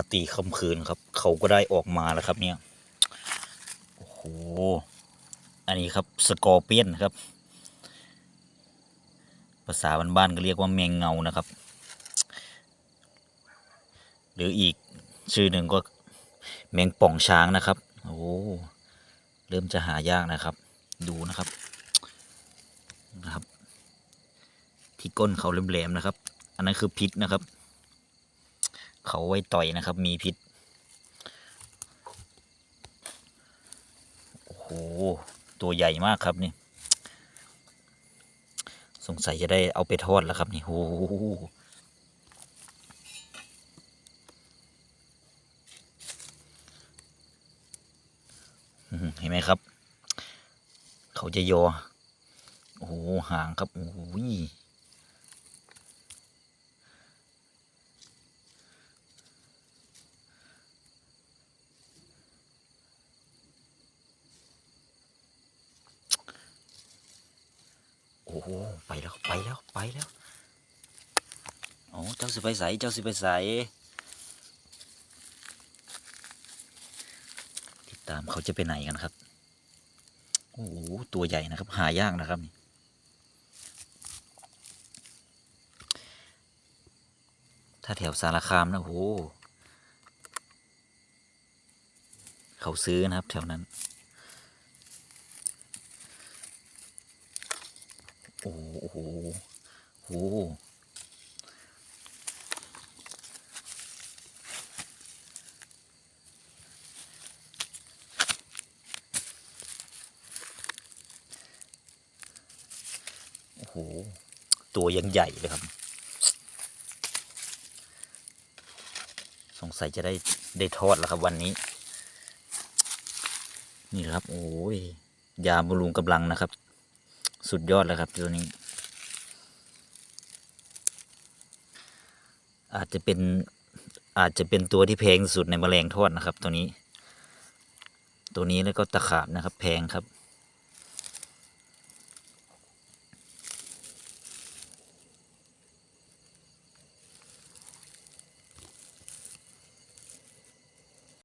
าตีค่ำคืนครับ เขาก็ได้ออกมาแล้วครับเนี่ยโอ้โหอันนี้ครับสกอร์เปียนครับ ภาษาบ้านๆก็เรียกว่าแมงเงานะครับ หรืออีกชื่อหนึ่งก็แมงป่องช้างนะครับ โอ้เริ่มจะหายากนะครับ ดูนะครับนะครับ ที่ก้นเขาแหลมๆนะครับ อันนั้นคือพิษนะครับ เขาไว้ต่อยนะครับ มีพิษ โอ้โห ตัวใหญ่มากครับนี่ สงสัยจะได้เอาไปทอดแล้วครับนี่ โอ้โหเห็นไหมครับ เขาจะโยอ โอ้โห หางครับ โอ้โอ้โหไปแล้วไปแล้วไปแล้วโอ้เจ้าสิไปใสเจ้าสิไปใสติดตามเขาจะไปไหนกันครับโอ้โหตัวใหญ่นะครับ หายากนะครับนี่ถ้าแถวสารคามนะโอ้โหเขาซื้อนะครับแถวนั้น โอ้โหโอ้โหโอ้โห ตัวยังใหญ่เลยครับ สงสัยจะได้ได้ทอดแล้วครับวันนี้ นี่ครับ โอ้ยยาบำรุงกำลังนะครับ สุดยอดแล้วครับตัวนี้ อาจจะเป็นอาจจะเป็นตัวที่แพงสุดในแมลงทอดนะครับ ตัวนี้ ตัวนี้แล้วก็ตะขาบนะครับ แพงครับ